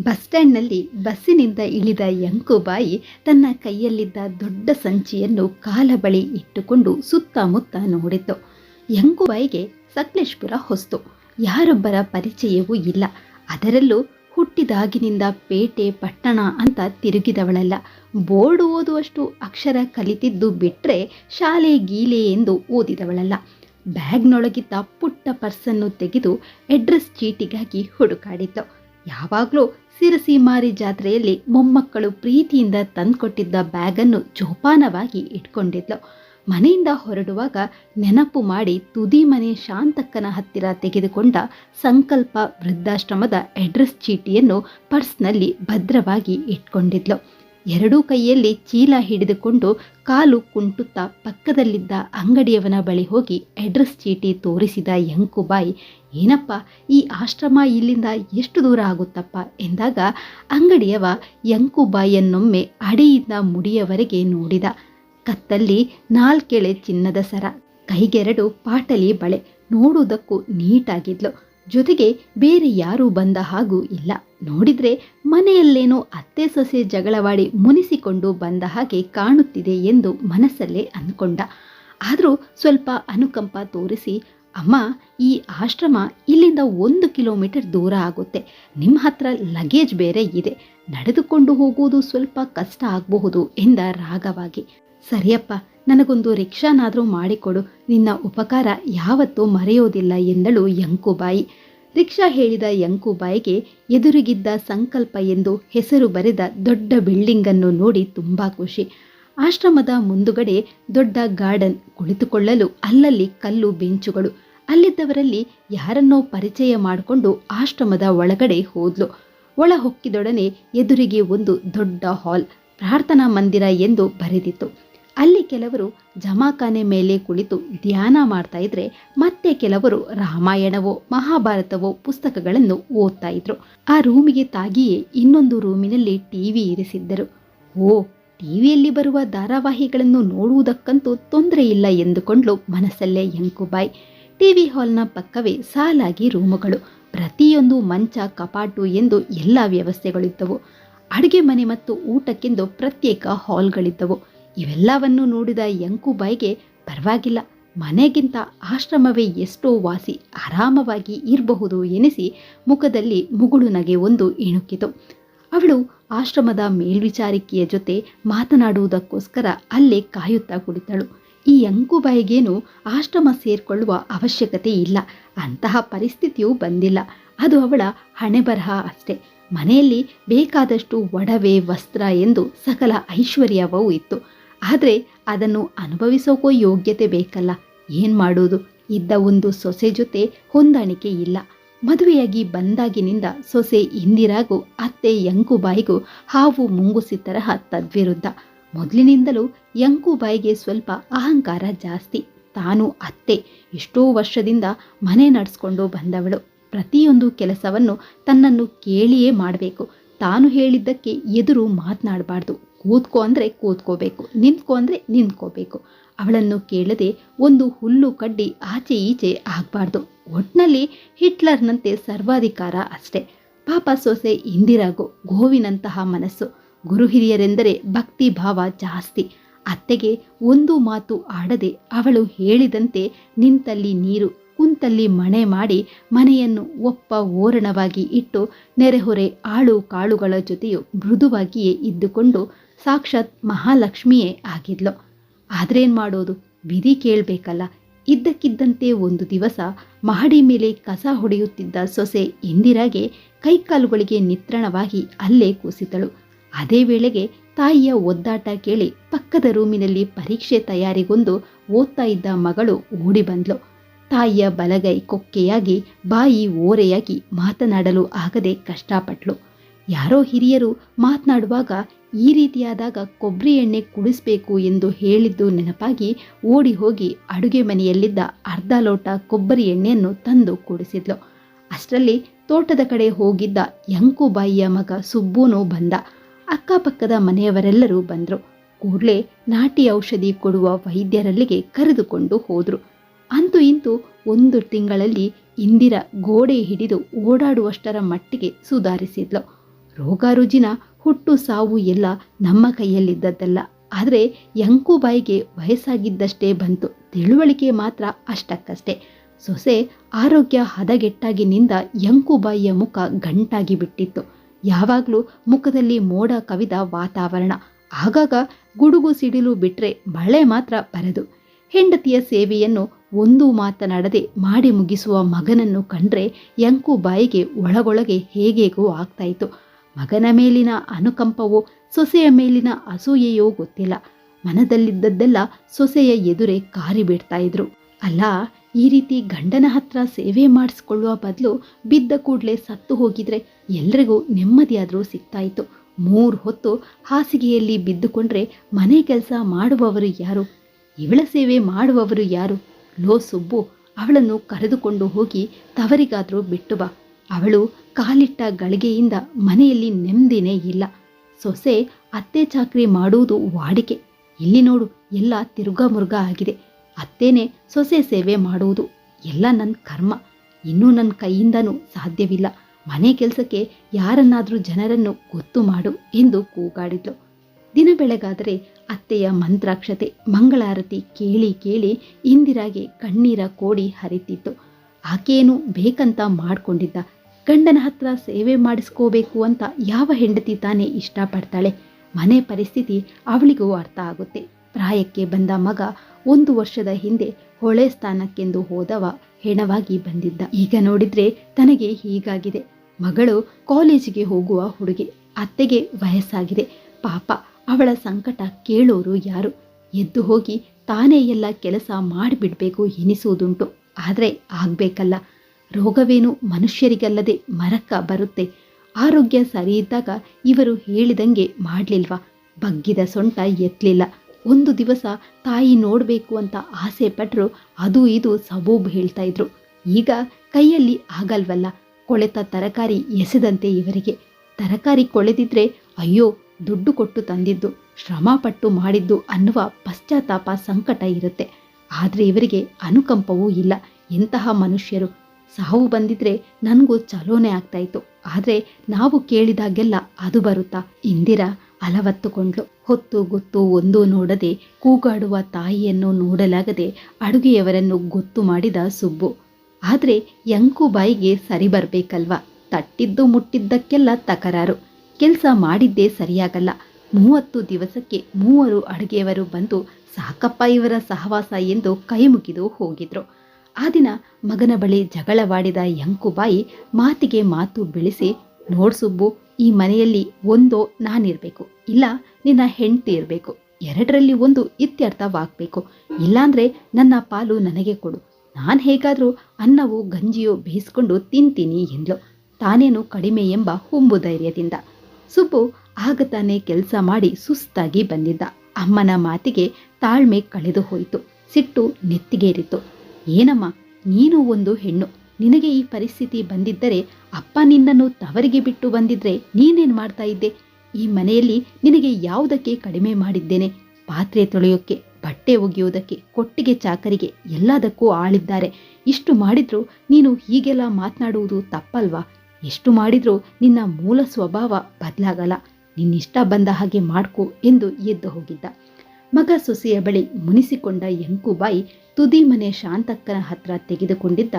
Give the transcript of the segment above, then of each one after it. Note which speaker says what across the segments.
Speaker 1: Bus ಸ್ಟ್ಯಾಂಡ್ನಲ್ಲಿ ಬಸ್ಸಿನಿಂದ ಇಳಿದ ಯಂಕುಬಾಯಿ ತನ್ನ ಕೈಯಲ್ಲಿದ್ದ ದೊಡ್ಡ ಸಂಚಿಯನ್ನು ಕಾಲ ಬಳಿ ಇಟ್ಟುಕೊಂಡು ಸುತ್ತಮುತ್ತ ನೋಡಿತು ಯಂಕುಬಾಯಿಗೆ ಸಕಲೇಶ್ಪುರ ಹೊಸ್ತು. ಯಾರೊಬ್ಬರ ಪರಿಚಯವೂ ಇಲ್ಲ. ಅದರಲ್ಲೂ ಹುಟ್ಟಿದಾಗಿನಿಂದ ಪೇಟೆ, ಪಟ್ಟಣ ಅಂತ ತಿರುಗಿದವಳಲ್ಲ. ಬೋರ್ಡ್ ಓದುವಷ್ಟು ಅಕ್ಷರ ಕಲಿತಿದ್ದು ಬಿಟ್ಟರೆ ಶಾಲೆ ಗೀಲೆ ಎಂದು ಓದಿದವಳಲ್ಲ. ಬ್ಯಾಗ್ನೊಳಗಿದ್ದ ಪುಟ್ಟ ಪರ್ಸನ್ನು ತೆಗೆದು ಅಡ್ರೆಸ್ ಚೀಟಿಗಾಗಿ ಹುಡುಕಾಡಿದ್ಲು ಯಾವಾಗಲೂ ಸಿರಸಿ ಮಾರಿ ಜಾತ್ರೆಯಲ್ಲಿ ಮೊಮ್ಮಕ್ಕಳು ಪ್ರೀತಿಯಿಂದ ತಂದುಕೊಟ್ಟಿದ್ದ ಬ್ಯಾಗನ್ನು ಜೋಪಾನವಾಗಿ ಇಟ್ಕೊಂಡಿದ್ಲು. ಮನೆಯಿಂದ ಹೊರಡುವಾಗ ನೆನಪು ಮಾಡಿ ತುದಿ ಮನೆ ಶಾಂತಕ್ಕನ ಹತ್ತಿರ ತೆಗೆದುಕೊಂಡ ಸಂಕಲ್ಪ ವೃದ್ಧಾಶ್ರಮದ ಅಡ್ರೆಸ್ ಚೀಟಿಯನ್ನು ಪರ್ಸ್ನಲ್ಲಿ ಭದ್ರವಾಗಿ ಇಟ್ಕೊಂಡಿದ್ಲು. ಎರಡೂ ಕೈಯಲ್ಲಿ ಚೀಲ ಹಿಡಿದುಕೊಂಡು ಕಾಲು ಕುಂಟುತ್ತಾ ಪಕ್ಕದಲ್ಲಿದ್ದ ಅಂಗಡಿಯವನ ಬಳಿ ಹೋಗಿ ಅಡ್ರೆಸ್ ಚೀಟಿ ತೋರಿಸಿದ ಯಂಕುಬಾಯಿ ಏನಪ್ಪ, ಈ ಆಶ್ರಮ ಇಲ್ಲಿಂದ ಎಷ್ಟು ದೂರ ಆಗುತ್ತಪ್ಪ ಎಂದಾಗ ಅಂಗಡಿಯವ ಯಂಕುಬಾಯಿಯನ್ನೊಮ್ಮೆ ಅಡಿಯಿಂದ ಮುಡಿಯವರೆಗೆ ನೋಡಿದ. ಕತ್ತಲ್ಲಿ ನಾಲ್ಕೆಳೆ ಚಿನ್ನದ ಸರ, ಕೈಗೆರಡು ಪಾಟಲಿ ಬಳೆ ನೋಡುವುದಕ್ಕೂ ನೀಟಾಗಿದ್ಲು. ಜೊತೆಗೆ ಬೇರೆ ಯಾರೂ ಬಂದ ಹಾಗೂ ಇಲ್ಲ. ನೋಡಿದ್ರೆ ಮನೆಯಲ್ಲೇನೋ ಅತ್ತೆ ಸೊಸೆ ಜಗಳವಾಡಿ ಮುನಿಸಿಕೊಂಡು ಬಂದ ಹಾಗೆ ಕಾಣುತ್ತಿದೆ ಎಂದು ಮನಸ್ಸಲ್ಲೇ ಅಂದ್ಕೊಂಡ. ಆದರೂ ಸ್ವಲ್ಪ ಅನುಕಂಪ ತೋರಿಸಿ ಅಮ್ಮ, ಈ ಆಶ್ರಮ ಇಲ್ಲಿಂದ ಒಂದು ಕಿಲೋಮೀಟರ್ ದೂರ ಆಗುತ್ತೆ. ನಿಮ್ಮ ಹತ್ರ ಲಗೇಜ್ ಬೇರೆ ಇದೆ. ನಡೆದುಕೊಂಡು ಹೋಗುವುದು ಸ್ವಲ್ಪ ಕಷ್ಟ ಆಗಬಹುದು ಎಂದ ರಾಗವಾಗಿ ಸರಿಯಪ್ಪ, ನನಗೊಂದು ರಿಕ್ಷಾನಾದರೂ ಮಾಡಿಕೊಡು. ನಿನ್ನ ಉಪಕಾರ ಯಾವತ್ತೂ ಮರೆಯೋದಿಲ್ಲ ಎಂದಳು ಯಂಕುಬಾಯಿ. ರಿಕ್ಷಾ ಹೇಳಿದ ಯಂಕುಬಾಯಿಗೆ ಎದುರಿಗಿದ್ದ ಸಂಕಲ್ಪ ಎಂದು ಹೆಸರು ಬರೆದ ದೊಡ್ಡ ಬಿಲ್ಡಿಂಗನ್ನು ನೋಡಿ ತುಂಬ ಖುಷಿ. ಆಶ್ರಮದ ಮುಂದುಗಡೆ ದೊಡ್ಡ ಗಾರ್ಡನ್ ಕುಳಿತುಕೊಳ್ಳಲು ಅಲ್ಲಲ್ಲಿ ಕಲ್ಲು ಬೆಂಚುಗಳು. ಅಲ್ಲಿದ್ದವರಲ್ಲಿ ಯಾರನ್ನೋ ಪರಿಚಯ ಮಾಡಿಕೊಂಡು ಆಶ್ರಮದ ಒಳಗಡೆ ಹೋದ್ಲು. ಒಳ ಹೊಕ್ಕಿದೊಡನೆ ಎದುರಿಗೆ ಒಂದು ದೊಡ್ಡ ಹಾಲ್, ಪ್ರಾರ್ಥನಾ ಮಂದಿರ ಎಂದು ಬರೆದಿತ್ತು. ಅಲ್ಲಿ ಕೆಲವರು ಜಮಾಖಾನೆ ಮೇಲೆ ಕುಳಿತು ಧ್ಯಾನ ಮಾಡ್ತಾ ಇದ್ರೆ ಮತ್ತೆ ಕೆಲವರು ರಾಮಾಯಣವೋ, ಮಹಾಭಾರತವೋ ಪುಸ್ತಕಗಳನ್ನು ಓದ್ತಾ ಇದ್ರು. ಆ ರೂಮಿಗೆ ತಾಗಿಯೇ ಇನ್ನೊಂದು ರೂಮಿನಲ್ಲಿ ಟಿವಿ ಇರಿಸಿದ್ದರು. ಓ ಟಿವಿಯಲ್ಲಿ ಬರುವ ಧಾರಾವಾಹಿಗಳನ್ನು ನೋಡುವುದಕ್ಕಂತೂ ತೊಂದರೆ ಇಲ್ಲ ಎಂದುಕೊಂಡು ಮನಸ್ಸಲ್ಲೇ ಯಂಕುಬಾಯ್ ಟಿವಿ ಹಾಲ್ನ ಪಕ್ಕವೇ ಸಾಲಾಗಿ ರೂಮುಗಳು. ಪ್ರತಿಯೊಂದು ಮಂಚ, ಕಪಾಟು ಎಂದು ಎಲ್ಲ ವ್ಯವಸ್ಥೆಗಳಿದ್ದವು. ಅಡುಗೆ ಮನೆ ಮತ್ತು ಊಟಕ್ಕೆಂದು ಪ್ರತ್ಯೇಕ ಹಾಲ್ಗಳಿದ್ದವು. ಇವೆಲ್ಲವನ್ನು ನೋಡಿದ ಎಂಕುಬಾಯ್ಗೆ ಪರವಾಗಿಲ್ಲ. ಮನೆಗಿಂತ ಆಶ್ರಮವೇ ಎಷ್ಟೋ ವಾಸಿ ಆರಾಮವಾಗಿ ಇರಬಹುದು ಎನಿಸಿ ಮುಖದಲ್ಲಿ ಮುಗುಳು ನಗೆ ಒಂದು ಇಣುಕಿತು. ಅವಳು ಆಶ್ರಮದ ಮೇಲ್ವಿಚಾರಿಕೆಯ ಜೊತೆ ಮಾತನಾಡುವುದಕ್ಕೋಸ್ಕರ ಅಲ್ಲೇ ಕಾಯುತ್ತಾ ಕುಳಿತಳು. ಈ ಅಂಕುಬಾಯಿಗೇನು ಆಶ್ರಮ ಸೇರಿಕೊಳ್ಳುವ ಅವಶ್ಯಕತೆ ಇಲ್ಲ. ಅಂತಹ ಪರಿಸ್ಥಿತಿಯೂ ಬಂದಿಲ್ಲ. ಅದು ಅವಳ ಹಣೆಬರಹ ಅಷ್ಟೇ. ಮನೆಯಲ್ಲಿ ಬೇಕಾದಷ್ಟು ಒಡವೆ, ವಸ್ತ್ರ ಎಂದು ಸಕಲ ಐಶ್ವರ್ಯವೂ ಇತ್ತು. ಆದರೆ ಅದನ್ನು ಅನುಭವಿಸೋಕೋ ಯೋಗ್ಯತೆ ಬೇಕಲ್ಲ. ಏನು ಮಾಡೋದು ಇದ್ದ ಒಂದು ಸೊಸೆ ಜೊತೆ ಹೊಂದಾಣಿಕೆ ಇಲ್ಲ. ಮದುವೆಯಾಗಿ ಬಂದಾಗಿನಿಂದ ಸೊಸೆ ಇಂದಿರಾಗೂ, ಅತ್ತೆ ಯಂಕುಬಾಯಿಗೂ ಹಾವು ಮುಂಗುಸಿ ತರಹ ತದ್ವಿರುದ್ಧ. ಮೊದಲಿನಿಂದಲೂ ಯಂಕುಬಾಯಿಗೆ ಸ್ವಲ್ಪ ಅಹಂಕಾರ ಜಾಸ್ತಿ. ತಾನು ಅತ್ತೆ. ಎಷ್ಟೋ ವರ್ಷದಿಂದ ಮನೆ ನಡೆಸ್ಕೊಂಡು ಬಂದವಳು. ಪ್ರತಿಯೊಂದು ಕೆಲಸವನ್ನು ತನ್ನನ್ನು ಕೇಳಿಯೇ ಮಾಡಬೇಕು. ತಾನು ಹೇಳಿದ್ದಕ್ಕೆ ಎದುರು ಮಾತನಾಡಬಾರ್ದು. ಕೂತ್ಕೋ ಅಂದರೆ ಕೂತ್ಕೋಬೇಕು, ನಿಂತ್ಕೋ ಅಂದರೆ ನಿಂತ್ಕೋಬೇಕು. ಅವಳನ್ನು ಕೇಳದೆ ಒಂದು ಹುಲ್ಲು ಕಡ್ಡಿ ಆಚೆ ಈಚೆ ಆಗಬಾರ್ದು. ಒಟ್ನಲ್ಲಿ ಹಿಟ್ಲರ್ನಂತೆ ಸರ್ವಾಧಿಕಾರ ಅಷ್ಟೇ. ಪಾಪ ಸೊಸೆ ಇಂದಿರಾಗೋ ಗೋವಿನಂತಹ ಮನಸ್ಸು. ಗುರು ಹಿರಿಯರೆಂದರೆ ಭಕ್ತಿ ಭಾವ ಜಾಸ್ತಿ. ಅತ್ತೆಗೆ ಒಂದು ಮಾತು ಆಡದೆ ಅವಳು ಹೇಳಿದಂತೆ ನಿಂತಲ್ಲಿ ನೀರು, ಕುಂತಲ್ಲಿ ಮಣೆ ಮಾಡಿ ಮನೆಯನ್ನು ಒಪ್ಪ ಓರಣವಾಗಿ ಇಟ್ಟು ನೆರೆಹೊರೆ ಆಳು ಕಾಳುಗಳ ಜೊತೆಯು ಮೃದುವಾಗಿಯೇ ಇದ್ದುಕೊಂಡು ಸಾಕ್ಷಾತ್ ಮಹಾಲಕ್ಷ್ಮಿಯೇ ಆಗಿದ್ಲು. ಆದ್ರೇನು ಮಾಡೋದು ವಿಧಿ ಕೇಳಬೇಕಲ್ಲ. ಇದ್ದಕ್ಕಿದ್ದಂತೆ ಒಂದು ದಿವಸ ಮಹಡಿ ಮೇಲೆ ಕಸ ಹೊಡೆಯುತ್ತಿದ್ದ ಸೊಸೆ ಇಂದಿರಾಗೆ ಕೈಕಾಲುಗಳಿಗೆ ನಿತ್ರಣವಾಗಿ ಅಲ್ಲೇ ಕೂಸಿತಳು ಅದೇ ವೇಳೆಗೆ ತಾಯಿಯ ಒದ್ದಾಟ ಕೇಳಿ ಪಕ್ಕದ ರೂಮಿನಲ್ಲಿ ಪರೀಕ್ಷೆ ತಯಾರಿಗೊಂದು ಓದ್ತಾ ಇದ್ದ ಮಗಳು ಓಡಿ ಬಂದ್ಲು. ತಾಯಿಯ ಬಲಗೈ ಕೊಕ್ಕೆಯಾಗಿ, ಬಾಯಿ ಓರೆಯಾಗಿ ಮಾತನಾಡಲು ಆಗದೆ ಕಷ್ಟಪಟ್ಲು. ಯಾರೋ ಹಿರಿಯರು ಮಾತನಾಡುವಾಗ ಈ ರೀತಿಯಾದಾಗ ಕೊಬ್ಬರಿ ಎಣ್ಣೆ ಕುಡಿಸ್ಬೇಕು ಎಂದು ಹೇಳಿದ್ದು ನೆನಪಾಗಿ ಓಡಿ ಹೋಗಿ ಅಡುಗೆ ಮನೆಯಲ್ಲಿದ್ದ ಅರ್ಧ ಲೋಟ ಕೊಬ್ಬರಿ ಎಣ್ಣೆಯನ್ನು ತಂದು ಕುಡಿಸಿದ್ಲು. ಅಷ್ಟರಲ್ಲಿ ತೋಟದ ಕಡೆ ಹೋಗಿದ್ದ ಯಂಕುಬಾಯಿಯ ಮಗ ಸುಬ್ಬೂನು ಬಂದ. ಅಕ್ಕಪಕ್ಕದ ಮನೆಯವರೆಲ್ಲರೂ ಬಂದರು. ಕೂಡಲೇ ನಾಟಿ ಔಷಧಿ ಕೊಡುವ ವೈದ್ಯರಲ್ಲಿಗೆ ಕರೆದುಕೊಂಡು ಹೋದರು. ಅಂತೂ ಇಂತೂ ಒಂದು ತಿಂಗಳಲ್ಲಿ ಇಂದಿರ ಗೋಡೆ ಹಿಡಿದು ಓಡಾಡುವಷ್ಟರ ಮಟ್ಟಿಗೆ ಸುಧಾರಿಸಿದ್ಲು. ರೋಗ ರುಜಿನ ಹುಟ್ಟು ಸಾವು ಎಲ್ಲ ನಮ್ಮ ಕೈಯಲ್ಲಿದ್ದದ್ದಲ್ಲ. ಆದರೆ ಯಂಕುಬಾಯಿಗೆ ವಯಸ್ಸಾಗಿದ್ದಷ್ಟೇ ಬಂತು. ತಿಳುವಳಿಕೆ ಮಾತ್ರ ಅಷ್ಟಕ್ಕಷ್ಟೇ. ಸೊಸೆ ಆರೋಗ್ಯ ಹದಗೆಟ್ಟಾಗಿನಿಂದ ಯಂಕುಬಾಯಿಯ ಮುಖ ಗಂಟಾಗಿ ಬಿಟ್ಟಿತ್ತು. ಯಾವಾಗಲೂ ಮುಖದಲ್ಲಿ ಮೋಡ ಕವಿದ ವಾತಾವರಣ. ಆಗಾಗ ಗುಡುಗು ಸಿಡಿಲು ಬಿಟ್ಟರೆ ಮಳೆ ಮಾತ್ರ ಬರದು. ಹೆಂಡತಿಯ ಸೇವೆಯನ್ನು ಒಂದು ಮಾತನಾಡದೆ ಮಾಡಿ ಮುಗಿಸುವ ಮಗನನ್ನು ಕಂಡ್ರೆ ಯಂಕುಬಾಯಿಗೆ ಒಳಗೊಳಗೆ ಹೇಗೇಗೋ ಆಗ್ತಾಯಿತ್ತು ಮಗನ ಮೇಲಿನ ಅನುಕಂಪವೋ, ಸೊಸೆಯ ಮೇಲಿನ ಅಸೂಯೆಯೋ ಗೊತ್ತಿಲ್ಲ. ಮನದಲ್ಲಿದ್ದದ್ದೆಲ್ಲ ಸೊಸೆಯ ಎದುರೇ ಕಾರಿ ಬಿಡ್ತಾ ಇದ್ರು. ಅಲ್ಲ, ಈ ರೀತಿ ಗಂಡನ ಹತ್ರ ಸೇವೆ ಮಾಡಿಸ್ಕೊಳ್ಳುವ ಬದಲು ಬಿದ್ದ ಕೂಡಲೇ ಸತ್ತು ಹೋಗಿದ್ರೆ ಎಲ್ರಿಗೂ ನೆಮ್ಮದಿಯಾದರೂ ಸಿಗ್ತಾಯಿತ್ತು ಮೂರು ಹೊತ್ತು ಹಾಸಿಗೆಯಲ್ಲಿ ಬಿದ್ದುಕೊಂಡ್ರೆ ಮನೆ ಕೆಲಸ ಮಾಡುವವರು ಯಾರು? ಇವಳ ಸೇವೆ ಮಾಡುವವರು ಯಾರು? ಲೋ ಸುಬ್ಬು, ಅವಳನ್ನು ಕರೆದುಕೊಂಡು ಹೋಗಿ ತವರಿಗಾದರೂ ಬಿಟ್ಟು ಬಾ. ಅವಳು ಕಾಲಿಟ್ಟ ಗಳಿಗೆಯಿಂದ ಮನೆಯಲ್ಲಿ ನೆಮ್ಮದಿನೇ ಇಲ್ಲ. ಸೊಸೆ ಅತ್ತೆ ಚಾಕ್ರಿ ಮಾಡುವುದು ವಾಡಿಕೆ. ಇಲ್ಲಿ ನೋಡು, ಎಲ್ಲ ತಿರುಗಾ ಆಗಿದೆ. ಅತ್ತೇನೆ ಸೊಸೆ ಸೇವೆ ಮಾಡುವುದು ಎಲ್ಲ ನನ್ನ ಕರ್ಮ. ಇನ್ನೂ ನನ್ನ ಕೈಯಿಂದನೂ ಸಾಧ್ಯವಿಲ್ಲ. ಮನೆ ಕೆಲಸಕ್ಕೆ ಯಾರನ್ನಾದರೂ ಜನರನ್ನು ಗೊತ್ತು ಮಾಡು ಎಂದು ಕೂಗಾಡಿದ್ಲು. ದಿನ ಬೆಳಗಾದರೆ ಅತ್ತೆಯ ಮಂತ್ರಾಕ್ಷತೆ, ಮಂಗಳಾರತಿ ಕೇಳಿ ಕೇಳಿ ಇಂದಿರಾಗೆ ಕಣ್ಣೀರ ಕೋಡಿ ಹರಿತಿತ್ತು. ಆಕೆಯೇನು ಬೇಕಂತ ಮಾಡ್ಕೊಂಡಿದ್ದ. ಗಂಡನ ಹತ್ರ ಸೇವೆ ಮಾಡಿಸ್ಕೋಬೇಕು ಅಂತ ಯಾವ ಹೆಂಡತಿ ತಾನೇ ಇಷ್ಟಪಡ್ತಾಳೆ? ಮನೆ ಪರಿಸ್ಥಿತಿ ಅವಳಿಗೂ ಅರ್ಥ ಆಗುತ್ತೆ. ಪ್ರಾಯಕ್ಕೆ ಬಂದ ಮಗ ಒಂದು ವರ್ಷದ ಹಿಂದೆ ಹೊಳೆ ಸ್ಥಾನಕ್ಕೆಂದು ಹೋದವ ಹೆಣವಾಗಿ ಬಂದಿದ್ದ. ಈಗ ನೋಡಿದ್ರೆ ತನಗೆ ಹೀಗಾಗಿದೆ. ಮಗಳು ಕಾಲೇಜಿಗೆ ಹೋಗುವ ಹುಡುಗಿ. ಅತ್ತೆಗೆ ವಯಸ್ಸಾಗಿದೆ. ಪಾಪ, ಅವಳ ಸಂಕಟ ಕೇಳೋರು ಯಾರು? ಎದ್ದು ಹೋಗಿ ತಾನೇ ಎಲ್ಲ ಕೆಲಸ ಮಾಡಿಬಿಡಬೇಕು ಎನಿಸುವುದುಂಟು ಆದರೆ ಆಗ್ಬೇಕಲ್ಲ. ರೋಗವೇನು ಮನುಷ್ಯರಿಗಲ್ಲದೆ ಮರಕ್ಕ ಬರುತ್ತೆ. ಆರೋಗ್ಯ ಸರಿ ಇದ್ದಾಗ ಇವರು ಹೇಳಿದಂಗೆ ಮಾಡಲಿಲ್ವಾ? ಬಗ್ಗಿದ ಸೊಂಟ ಎತ್ತಲಿಲ್ಲ ಒಂದು ದಿವಸ ತಾಯಿ ನೋಡಬೇಕು ಅಂತ ಆಸೆ ಪಟ್ಟರು ಅದು ಇದು ಸಬೂಬ್ ಹೇಳ್ತಾ ಇದ್ರು. ಈಗ ಕೈಯಲ್ಲಿ ಆಗಲ್ವಲ್ಲ. ಕೊಳೆತ ತರಕಾರಿ ಎಸೆದಂತೆ ಇವರಿಗೆ. ತರಕಾರಿ ಕೊಳೆದಿದ್ರೆ ಅಯ್ಯೋ, ದುಡ್ಡು ಕೊಟ್ಟು ತಂದಿದ್ದು ಶ್ರಮಪಟ್ಟು ಮಾಡಿದ್ದು ಅನ್ನುವ ಪಶ್ಚಾತ್ತಾಪ ಸಂಕಟ ಇರುತ್ತೆ. ಆದರೆ ಇವರಿಗೆ ಅನುಕಂಪವೂ ಇಲ್ಲ. ಎಂತಹ ಮನುಷ್ಯರು? ಸಾವು ಬಂದಿದ್ರೆ ನನಗೂ ಚಲೋನೆ ಆಗ್ತಾಯಿತ್ತು. ಆದರೆ ನಾವು ಕೇಳಿದಾಗೆಲ್ಲ ಅದು ಬರುತ್ತಾ? ಇಂದಿರಾ ಅಲವತ್ತುಕೊಂಡ್ಲು. ಹೊತ್ತು ಗೊತ್ತು ಒಂದು ನೋಡದೆ ಕೂಗಾಡುವ ತಾಯಿಯನ್ನು ನೋಡಲಾಗದೆ ಅಡುಗೆಯವರನ್ನು ಗೊತ್ತು ಮಾಡಿದ ಸುಬ್ಬು. ಆದರೆ ಯಂಕು ಬಾಯಿಗೆ ಸರಿ ಬರಬೇಕಲ್ವ? ತಟ್ಟಿದ್ದು ಮುಟ್ಟಿದ್ದಕ್ಕೆಲ್ಲ ತಕರಾರು. ಕೆಲಸ ಮಾಡಿದ್ದೇ ಸರಿಯಾಗಲ್ಲ. ಮೂವತ್ತು ದಿವಸಕ್ಕೆ ಮೂವರು ಅಡುಗೆಯವರು ಬಂದು ಸಾಕಪ್ಪ ಇವರ ಸಹವಾಸ ಎಂದು ಕೈ ಮುಗಿದು ಹೋಗಿದ್ರು. ಆ ದಿನ ಮಗನ ಬಳಿ ಜಗಳವಾಡಿದ ಯಂಕುಬಾಯಿ ಮಾತಿಗೆ ಮಾತು ಬೆಳೆಸಿ, ನೋಡ್ ಸುಬ್ಬು, ಈ ಮನೆಯಲ್ಲಿ ಒಂದೋ ನಾನಿರಬೇಕು, ಇಲ್ಲ ನಿನ್ನ ಹೆಂಡತಿ ಇರಬೇಕು, ಎರಡರಲ್ಲಿ ಒಂದು ಇತ್ಯರ್ಥವಾಗಬೇಕು, ಇಲ್ಲಾಂದ್ರೆ ನನ್ನ ಪಾಲು ನನಗೆ ಕೊಡು, ನಾನು ಹೇಗಾದರೂ ಅನ್ನವು ಗಂಜಿಯೋ ಬೇಯಿಸ್ಕೊಂಡು ತಿಂತೀನಿ ಎಂದ್ಲು. ತಾನೇನು ಕಡಿಮೆ ಎಂಬ ಹುಂಬು ಧೈರ್ಯದಿಂದ. ಸುಬ್ಬು ಆಗ ತಾನೇ ಕೆಲಸ ಮಾಡಿ ಸುಸ್ತಾಗಿ ಬಂದಿದ್ದ. ಅಮ್ಮನ ಮಾತಿಗೆ ತಾಳ್ಮೆ ಕಳೆದು ಹೋಯಿತು. ಸಿಟ್ಟು ನೆತ್ತಿಗೇರಿತು ಏನಮ್ಮ, ನೀನು ಒಂದು ಹೆಣ್ಣು. ನಿನಗೆ ಈ ಪರಿಸ್ಥಿತಿ ಬಂದಿದ್ದರೆ ಅಪ್ಪ ನಿನ್ನನ್ನು ತವರಿಗೆ ಬಿಟ್ಟು ಬಂದಿದ್ರೆ ನೀನೇನು ಮಾಡ್ತಾ ಇದ್ದೆ? ಈ ಮನೆಯಲ್ಲಿ ನಿನಗೆ ಯಾವುದಕ್ಕೆ ಕಡಿಮೆ ಮಾಡಿದ್ದೇನೆ? ಪಾತ್ರೆ ತೊಳೆಯೋಕ್ಕೆ, ಬಟ್ಟೆ ಒಗೆಯೋದಕ್ಕೆ, ಕೊಟ್ಟಿಗೆ ಚಾಕರಿಗೆ ಎಲ್ಲದಕ್ಕೂ ಆಳಿದ್ದಾರೆ. ಇಷ್ಟು ಮಾಡಿದ್ರೂ ನೀನು ಹೀಗೆಲ್ಲ ಮಾತನಾಡುವುದು ತಪ್ಪಲ್ವಾ? ಎಷ್ಟು ಮಾಡಿದ್ರೂ ನಿನ್ನ ಮೂಲ ಸ್ವಭಾವ ಬದಲಾಗಲ್ಲ. ನಿನ್ನಿಷ್ಟ ಬಂದ ಹಾಗೆ ಮಾಡ್ಕೋ ಎಂದು ಎದ್ದು ಹೋಗಿದ್ದ. ಮಗ ಸೊಸೆಯ ಬಳಿ ಮುನಿಸಿಕೊಂಡ ಯಂಕುಬಾಯಿ ತುದಿ ಮನೆ ಶಾಂತಕ್ಕನ ಹತ್ರ ತೆಗೆದುಕೊಂಡಿದ್ದ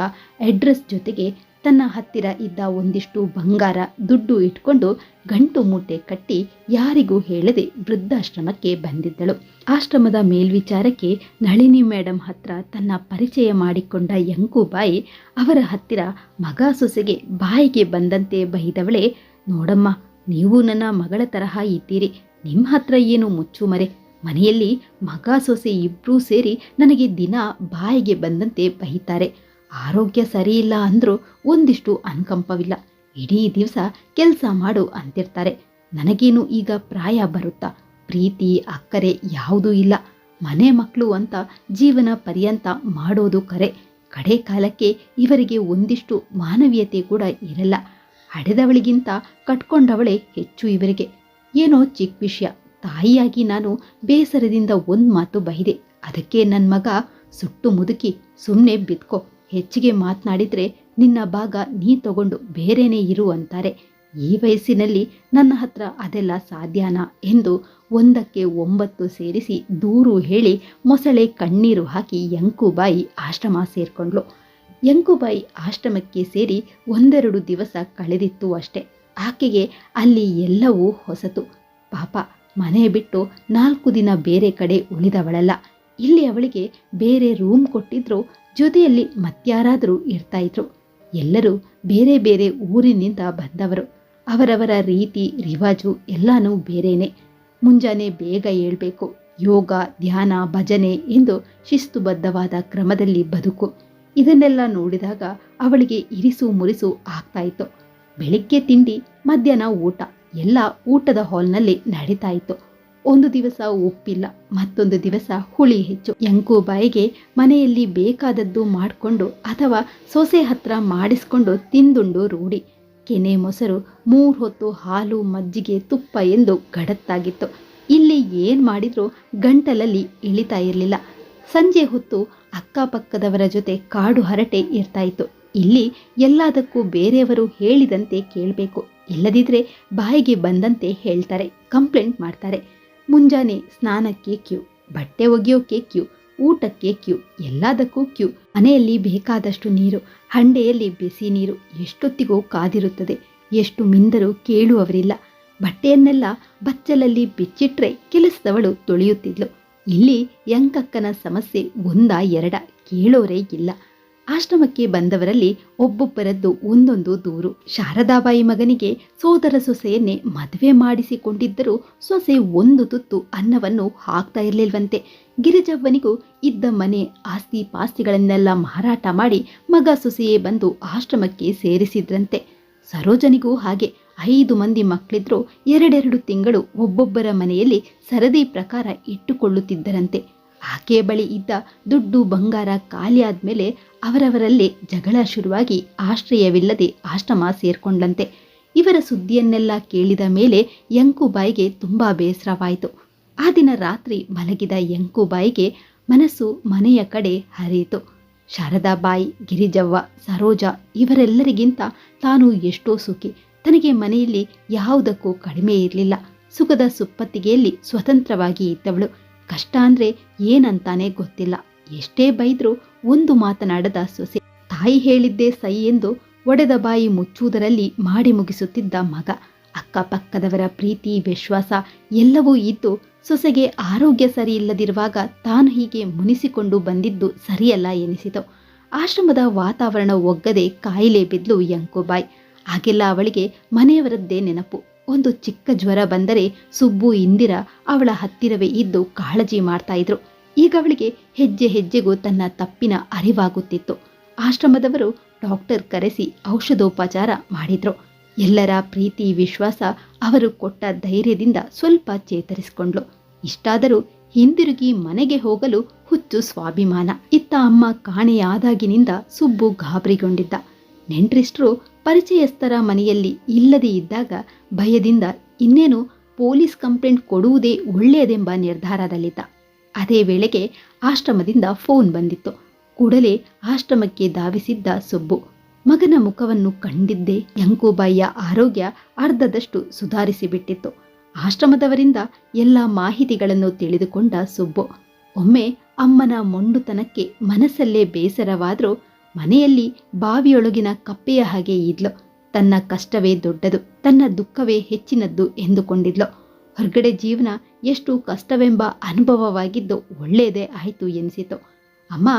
Speaker 1: ಅಡ್ರೆಸ್ ಜೊತೆಗೆ ತನ್ನ ಹತ್ತಿರ ಇದ್ದ ಒಂದಿಷ್ಟು ಬಂಗಾರ, ದುಡ್ಡು ಇಟ್ಕೊಂಡು ಗಂಟು ಮೂಟೆ ಕಟ್ಟಿ ಯಾರಿಗೂ ಹೇಳದೆ ವೃದ್ಧಾಶ್ರಮಕ್ಕೆ ಬಂದಿದ್ದಳು. ಆಶ್ರಮದ ಮೇಲ್ವಿಚಾರಕ್ಕೆ ನಳಿನಿ ಮೇಡಮ್ ಹತ್ರ ತನ್ನ ಪರಿಚಯ ಮಾಡಿಕೊಂಡ ಯಂಕುಬಾಯಿ ಅವರ ಹತ್ತಿರ ಮಗ ಸೊಸೆಗೆ ಬಾಯಿಗೆ ಬಂದಂತೆ ಬೈದವಳೆ, ನೋಡಮ್ಮ, ನೀವು ನನ್ನ ಮಗಳ ತರಹ ಇದ್ದೀರಿ. ನಿಮ್ಮ ಹತ್ರ ಏನು ಮುಚ್ಚುಮರೆ? ಮನೆಯಲ್ಲಿ ಮಗ ಸೊಸೆ ಇಬ್ಬರೂ ಸೇರಿ ನನಗೆ ದಿನ ಬಾಯಿಗೆ ಬಂದಂತೆ ಬೈತಾರೆ. ಆರೋಗ್ಯ ಸರಿಯಿಲ್ಲ ಅಂದರೂ ಒಂದಿಷ್ಟು ಅನುಕಂಪವಿಲ್ಲ. ಇಡೀ ದಿವಸ ಕೆಲಸ ಮಾಡು ಅಂತಿರ್ತಾರೆ. ನನಗೇನು ಈಗ ಪ್ರಾಯ ಬರುತ್ತಾ? ಪ್ರೀತಿ, ಅಕ್ಕರೆ ಯಾವುದೂ ಇಲ್ಲ. ಮನೆ ಮಕ್ಕಳು ಅಂತ ಜೀವನ ಪರ್ಯಂತ ಮಾಡೋದು ಕರೆ. ಕಡೆ ಕಾಲಕ್ಕೆ ಇವರಿಗೆ ಒಂದಿಷ್ಟು ಮಾನವೀಯತೆ ಕೂಡ ಇರಲ್ಲ. ಹಡೆದವಳಿಗಿಂತ ಕಟ್ಕೊಂಡವಳೆ ಹೆಚ್ಚು ಇವರಿಗೆ. ಏನೋ ಚಿಕ್ಕ ವಿಷಯ. ತಾಯಿಯಾಗಿ ನಾನು ಬೇಸರದಿಂದ ಒಂದು ಮಾತು ಬೈದೆ. ಅದಕ್ಕೆ ನನ್ನ ಮಗ ಸುಟ್ಟು ಮುದುಕಿ ಸುಮ್ಮನೆ ಬಿದ್ಕೋ. ಹೆಚ್ಚಿಗೆ ಮಾತನಾಡಿದ್ರೆ ನಿನ್ನ ಭಾಗ ನೀ ತಗೊಂಡು ಬೇರೆನೇ ಇರು ಅಂತಾರೆ. ಈ ವಯಸ್ಸಿನಲ್ಲಿ ನನ್ನ ಹತ್ರ ಅದೆಲ್ಲ ಸಾಧ್ಯನಾ ಎಂದು ಒಂದಕ್ಕೆ ಒಂಬತ್ತು ಸೇರಿಸಿ ದೂರು ಹೇಳಿ ಮೊಸಳೆ ಕಣ್ಣೀರು ಹಾಕಿ ಯಂಕುಬಾಯಿ ಆಶ್ರಮ ಸೇರಿಕೊಂಡ್ಳು. ಯಂಕುಬಾಯಿ ಆಶ್ರಮಕ್ಕೆ ಸೇರಿ ಒಂದೆರಡು ದಿವಸ ಕಳೆದಿತ್ತು ಅಷ್ಟೆ. ಆಕೆಗೆ ಅಲ್ಲಿ ಎಲ್ಲವೂ ಹೊಸತು. ಪಾಪ ಮನೆ ಬಿಟ್ಟು ನಾಲ್ಕು ದಿನ ಬೇರೆ ಕಡೆ ಉಳಿದವಳಲ್ಲ. ಇಲ್ಲಿ ಅವಳಿಗೆ ಬೇರೆ ರೂಮ್ ಕೊಟ್ಟಿದ್ರು, ಜೊತೆಯಲ್ಲಿ ಮತ್ಯಾರಾದರೂ ಇರ್ತಾ ಇದ್ರು. ಎಲ್ಲರೂ ಬೇರೆ ಬೇರೆ ಊರಿನಿಂದ ಬಂದವರು. ಅವರವರ ರೀತಿ, ರಿವಾಜು ಎಲ್ಲನೂ ಬೇರೆನೆ. ಮುಂಜಾನೆ ಬೇಗ ಏಳಬೇಕು. ಯೋಗ, ಧ್ಯಾನ, ಭಜನೆ ಎಂದು ಶಿಸ್ತುಬದ್ಧವಾದ ಕ್ರಮದಲ್ಲಿ ಬದುಕು. ಇದನ್ನೆಲ್ಲ ನೋಡಿದಾಗ ಅವಳಿಗೆ ಇರಿಸು ಮುರಿಸು ಆಗ್ತಾ ಇತ್ತು. ಬೆಳಿಗ್ಗೆ ತಿಂಡಿ, ಮಧ್ಯಾಹ್ನ ಊಟ. ಎಲ್ಲ ಊಟದ ಹಾಲ್ನಲ್ಲಿ ನಡೀತಾ ಇತ್ತು ಒಂದು ದಿವಸ ಉಪ್ಪಿಲ್ಲ, ಮತ್ತೊಂದು ದಿವಸ ಹುಳಿ ಹೆಚ್ಚು. ಯಂಕೂಬಾಯಿಗೆ ಮನೆಯಲ್ಲಿ ಬೇಕಾದದ್ದು ಮಾಡಿಕೊಂಡು ಅಥವಾ ಸೊಸೆ ಹತ್ರ ಮಾಡಿಸ್ಕೊಂಡು ತಿಂದುಂಡು ರೂಢಿ. ಕೆನೆ ಮೊಸರು, ಮೂರು ಹೊತ್ತು ಹಾಲು ಮಜ್ಜಿಗೆ ತುಪ್ಪ ಎಂದು ಗಡತ್ತಾಗಿತ್ತು. ಇಲ್ಲಿ ಏನು ಮಾಡಿದರೂ ಗಂಟಲಲ್ಲಿ ಇಳಿತಾ ಇರಲಿಲ್ಲ. ಸಂಜೆ ಹೊತ್ತು ಅಕ್ಕಪಕ್ಕದವರ ಜೊತೆ ಕಾಡು ಹರಟೆ ಇರ್ತಾಯಿತ್ತು. ಇಲ್ಲಿ ಎಲ್ಲದಕ್ಕೂ ಬೇರೆಯವರು ಹೇಳಿದಂತೆ ಕೇಳಬೇಕು. ಇಲ್ಲದಿದ್ರೆ ಬಾಯಿಗೆ ಬಂದಂತೆ ಹೇಳ್ತಾರೆ, ಕಂಪ್ಲೇಂಟ್ ಮಾಡ್ತಾರೆ. ಮುಂಜಾನೆ ಸ್ನಾನಕ್ಕೆ ಕ್ಯೂ, ಬಟ್ಟೆ ಒಗೆಯೋಕೆ ಕ್ಯೂ, ಊಟಕ್ಕೆ ಕ್ಯೂ, ಎಲ್ಲದಕ್ಕೂ ಕ್ಯೂ. ಮನೆಯಲ್ಲಿ ಬೇಕಾದಷ್ಟು ನೀರು, ಹಂಡೆಯಲ್ಲಿ ಬಿಸಿ ನೀರು, ಎಷ್ಟೊತ್ತಿಗೂ ಕಾದಿರುತ್ತದೆ. ಎಷ್ಟು ಮಿಂದರೂ ಕೇಳುವವರಿಲ್ಲ. ಬಟ್ಟೆಯನ್ನೆಲ್ಲ ಬಚ್ಚಲಲ್ಲಿ ಬಿಚ್ಚಿಟ್ರೆ ಕೆಲಸದವಳು ತೊಳೆಯುತ್ತಿದ್ಲು. ಇಲ್ಲಿ ಯಂಕಕ್ಕನ ಸಮಸ್ಯೆ ಒಂದ ಎರಡ ಕೇಳೋರೇ ಇಲ್ಲ. ಆಶ್ರಮಕ್ಕೆ ಬಂದವರಲ್ಲಿ ಒಬ್ಬೊಬ್ಬರದ್ದು ಒಂದೊಂದು ದೂರು. ಶಾರದಾಬಾಯಿ ಮಗನಿಗೆ ಸೋದರ ಸೊಸೆಯನ್ನೇ ಮದುವೆ ಮಾಡಿಸಿಕೊಂಡಿದ್ದರೂ ಸೊಸೆ ಒಂದು ತುತ್ತು ಅನ್ನವನ್ನು ಹಾಕ್ತಾ ಇರಲಿಲ್ವಂತೆ. ಗಿರಿಜವ್ವನಿಗೂ ಇದ್ದ ಮನೆ ಆಸ್ತಿ ಪಾಸ್ತಿಗಳನ್ನೆಲ್ಲ ಮಾರಾಟ ಮಾಡಿ ಮಗ ಸೊಸೆಯೇ ಬಂದು ಆಶ್ರಮಕ್ಕೆ ಸೇರಿಸಿದ್ರಂತೆ. ಸರೋಜನಿಗೂ ಹಾಗೆ ಐದು ಮಂದಿ ಮಕ್ಕಳಿದ್ರು ಎರಡೆರಡು ತಿಂಗಳು ಒಬ್ಬೊಬ್ಬರ ಮನೆಯಲ್ಲಿ ಸರದಿ ಪ್ರಕಾರ ಇಟ್ಟುಕೊಳ್ಳುತ್ತಿದ್ದರಂತೆ. ಆಕೆಯ ಬಳಿ ಇದ್ದ ದುಡ್ಡು ಬಂಗಾರ ಖಾಲಿಯಾದ ಮೇಲೆ ಅವರವರಲ್ಲೇ ಜಗಳ ಶುರುವಾಗಿ ಆಶ್ರಯವಿಲ್ಲದೆ ಆಶ್ರಮ ಸೇರ್ಕೊಂಡ್ಲಂತೆ ಇವರ ಸುದ್ದಿಯನ್ನೆಲ್ಲ ಕೇಳಿದ ಮೇಲೆ ಯಂಕುಬಾಯಿಗೆ ತುಂಬಾ ಬೇಸರವಾಯಿತು. ಆ ದಿನ ರಾತ್ರಿ ಮಲಗಿದ ಯಂಕುಬಾಯಿಗೆ ಮನಸ್ಸು ಮನೆಯ ಕಡೆ ಹರಿಯಿತು. ಶಾರದಾಬಾಯಿ, ಗಿರಿಜವ್ವ, ಸರೋಜ ಇವರೆಲ್ಲರಿಗಿಂತ ತಾನು ಎಷ್ಟೋ ಸುಖಿ. ತನಗೆ ಮನೆಯಲ್ಲಿ ಯಾವುದಕ್ಕೂ ಕಡಿಮೆ ಇರಲಿಲ್ಲ. ಸುಖದ ಸುಪ್ಪತ್ತಿಗೆಯಲ್ಲಿ ಸ್ವತಂತ್ರವಾಗಿ ಇದ್ದವಳು. ಕಷ್ಟ ಅಂದ್ರೆ ಏನಂತಾನೆ ಗೊತ್ತಿಲ್ಲ. ಎಷ್ಟೇ ಬೈದ್ರು ಒಂದು ಮಾತನಾಡದ ಸೊಸೆ ತಾಯಿ ಹೇಳಿದ್ದೇ ಸೈ ಎಂದು ಒಡೆದ ಬಾಯಿ ಮುಚ್ಚುವುದರಲ್ಲಿ ಮಾಡಿ ಮುಗಿಸುತ್ತಿದ್ದ ಮಗ. ಅಕ್ಕಪಕ್ಕದವರ ಪ್ರೀತಿ, ವಿಶ್ವಾಸ ಎಲ್ಲವೂ ಇದ್ದು ಸೊಸೆಗೆ ಆರೋಗ್ಯ ಸರಿ ಇಲ್ಲದಿರುವಾಗ ತಾನು ಹೀಗೆ ಮುನಿಸಿಕೊಂಡು ಬಂದಿದ್ದು ಸರಿಯಲ್ಲ ಎನಿಸಿತು. ಆಶ್ರಮದ ವಾತಾವರಣ ಒಗ್ಗದೆ ಕಾಯಿಲೆ ಬಿದ್ಲು ಯಂಕೋಬಾಯ್ ಆಗೆಲ್ಲ ಅವಳಿಗೆ ಮನೆಯವರದ್ದೇ ನೆನಪು. ಒಂದು ಚಿಕ್ಕ ಜ್ವರ ಬಂದರೆ ಸುಬ್ಬು ಇಂದಿರ ಅವಳ ಹತ್ತಿರವೇ ಇದ್ದು ಕಾಳಜಿ ಮಾಡ್ತಾ ಇದ್ರು. ಈಗ ಅವಳಿಗೆ ಹೆಜ್ಜೆ ಹೆಜ್ಜೆಗೂ ತನ್ನ ತಪ್ಪಿನ ಅರಿವಾಗುತ್ತಿತ್ತು. ಆಶ್ರಮದವರು ಡಾಕ್ಟರ್ ಕರೆಸಿ ಔಷಧೋಪಚಾರ ಮಾಡಿದ್ರು. ಎಲ್ಲರ ಪ್ರೀತಿ, ವಿಶ್ವಾಸ ಅವರು ಕೊಟ್ಟ ಧೈರ್ಯದಿಂದ ಸ್ವಲ್ಪ ಚೇತರಿಸಿಕೊಂಡ್ಲು ಇಷ್ಟಾದರೂ ಹಿಂದಿರುಗಿ ಮನೆಗೆ ಹೋಗಲು ಹುಚ್ಚು ಸ್ವಾಭಿಮಾನ. ಇತ್ತ ಅಮ್ಮ ಕಾಣೆಯಾದಾಗಿನಿಂದ ಸುಬ್ಬು ಗಾಬರಿಗೊಂಡಿದ್ದ. ನೆಂಟ್ರಿಸ್ಟ್ರು ಪರಿಚಯಸ್ಥರ ಮನೆಯಲ್ಲಿ ಇಲ್ಲದೇ ಇದ್ದಾಗ ಭಯದಿಂದ ಇನ್ನೇನು ಪೊಲೀಸ್ ಕಂಪ್ಲೇಂಟ್ ಕೊಡುವುದೇ ಒಳ್ಳೆಯದೆಂಬ ನಿರ್ಧಾರದಲ್ಲಿದ್ದ. ಅದೇ ವೇಳೆಗೆ ಆಶ್ರಮದಿಂದ ಫೋನ್ ಬಂದಿತ್ತು. ಕೂಡಲೇ ಆಶ್ರಮಕ್ಕೆ ಧಾವಿಸಿದ್ದ ಸುಬ್ಬು. ಮಗನ ಮುಖವನ್ನು ಕಂಡಿದ್ದೇ ಯಂಕೂಬಾಯಿಯ ಆರೋಗ್ಯ ಅರ್ಧದಷ್ಟು ಸುಧಾರಿಸಿಬಿಟ್ಟಿತ್ತು. ಆಶ್ರಮದವರಿಂದ ಎಲ್ಲ ಮಾಹಿತಿಗಳನ್ನು ತಿಳಿದುಕೊಂಡ ಸುಬ್ಬು, ಒಮ್ಮೆ ಅಮ್ಮನ ಮೊಂಡುತನಕ್ಕೆ ಮನಸ್ಸಲ್ಲೇ ಬೇಸರವಾದರೂ ಮನೆಯಲ್ಲಿ ಬಾವಿಯೊಳಗಿನ ಕಪ್ಪೆಯ ಹಾಗೆ ಇದ್ಲು. ತನ್ನ ಕಷ್ಟವೇ ದೊಡ್ಡದು, ತನ್ನ ದುಃಖವೇ ಹೆಚ್ಚಿನದ್ದು ಎಂದುಕೊಂಡಿದ್ಲು. ಹೊರಗಡೆ ಜೀವನ ಎಷ್ಟು ಕಷ್ಟವೆಂಬ ಅನುಭವವಾಗಿದ್ದು ಒಳ್ಳೆಯದೇ ಆಯಿತು ಎನಿಸಿತು. ಅಮ್ಮ,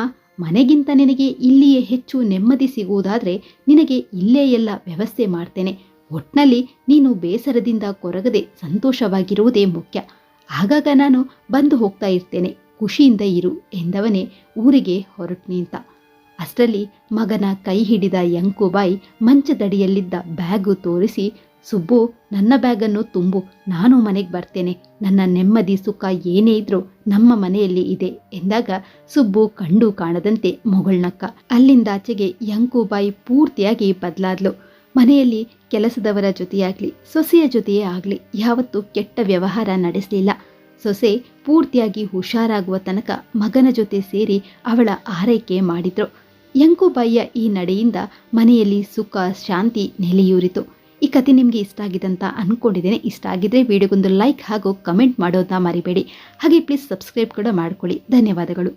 Speaker 1: ಮನೆಗಿಂತ ನಿನಗೆ ಇಲ್ಲಿಯೇ ಹೆಚ್ಚು ನೆಮ್ಮದಿ ಸಿಗುವುದಾದರೆ ನಿನಗೆ ಇಲ್ಲೇ ಎಲ್ಲ ವ್ಯವಸ್ಥೆ ಮಾಡ್ತೇನೆ. ಒಟ್ನಲ್ಲಿ ನೀನು ಬೇಸರದಿಂದ ಕೊರಗದೆ ಸಂತೋಷವಾಗಿರುವುದೇ ಮುಖ್ಯ. ಆಗಾಗ ನಾನು ಬಂದು ಹೋಗ್ತಾ ಇರ್ತೇನೆ. ಖುಷಿಯಿಂದ ಇರು ಎಂದವನೇ ಊರಿಗೆ ಹೊರಟು ನಿಂತ ಅಷ್ಟರಲ್ಲಿ ಮಗನ ಕೈ ಹಿಡಿದ ಯಂಕುಬಾಯಿ ಮಂಚದಡಿಯಲ್ಲಿದ್ದ ಬ್ಯಾಗು ತೋರಿಸಿ, ಸುಬ್ಬು, ನನ್ನ ಬ್ಯಾಗನ್ನು ತುಂಬು, ನಾನು ಮನೆಗೆ ಬರ್ತೇನೆ. ನನ್ನ ನೆಮ್ಮದಿ ಸುಖ ಏನೇ ಇದ್ರೂ ನಮ್ಮ ಮನೆಯಲ್ಲಿ ಇದೆ ಎಂದಾಗ ಸುಬ್ಬು ಕಂಡು ಕಾಣದಂತೆ ಮೊಗಳ್ನಕ್ಕ ಅಲ್ಲಿಂದಾಚೆಗೆ ಯಂಕುಬಾಯಿ ಪೂರ್ತಿಯಾಗಿ ಬದಲಾದ್ಲು. ಮನೆಯಲ್ಲಿ ಕೆಲಸದವರ ಜೊತೆಯಾಗ್ಲಿ, ಸೊಸೆಯ ಜೊತೆಯೇ ಆಗಲಿ, ಯಾವತ್ತೂ ಕೆಟ್ಟ ವ್ಯವಹಾರ ನಡೆಸಲಿಲ್ಲ. ಸೊಸೆ ಪೂರ್ತಿಯಾಗಿ ಹುಷಾರಾಗುವ ತನಕ ಮಗನ ಜೊತೆ ಸೇರಿ ಅವಳ ಆರೈಕೆ ಮಾಡಿದ್ರು. ಯಂಕುಬಾಯಿಯ ಈ ನಡೆಯಿಂದ ಮನೆಯಲ್ಲಿ ಸುಖ, ಶಾಂತಿ ನೆಲೆಯೂರಿತು. ಈ ಕತೆ ನಿಮಗೆ ಇಷ್ಟ ಆಗಿದೆ ಅಂತ ಅಂದ್ಕೊಂಡಿದ್ದೇನೆ ಇಷ್ಟ ಆಗಿದ್ರೆ ವಿಡಿಯೋಗೊಂದು ಲೈಕ್ ಹಾಗೂ ಕಮೆಂಟ್ ಮಾಡೋದನ್ನ ಮರಿಬೇಡಿ. ಹಾಗೆ ಪ್ಲೀಸ್ ಸಬ್ಸ್ಕ್ರೈಬ್ ಕೂಡ ಮಾಡ್ಕೊಳ್ಳಿ. ಧನ್ಯವಾದಗಳು.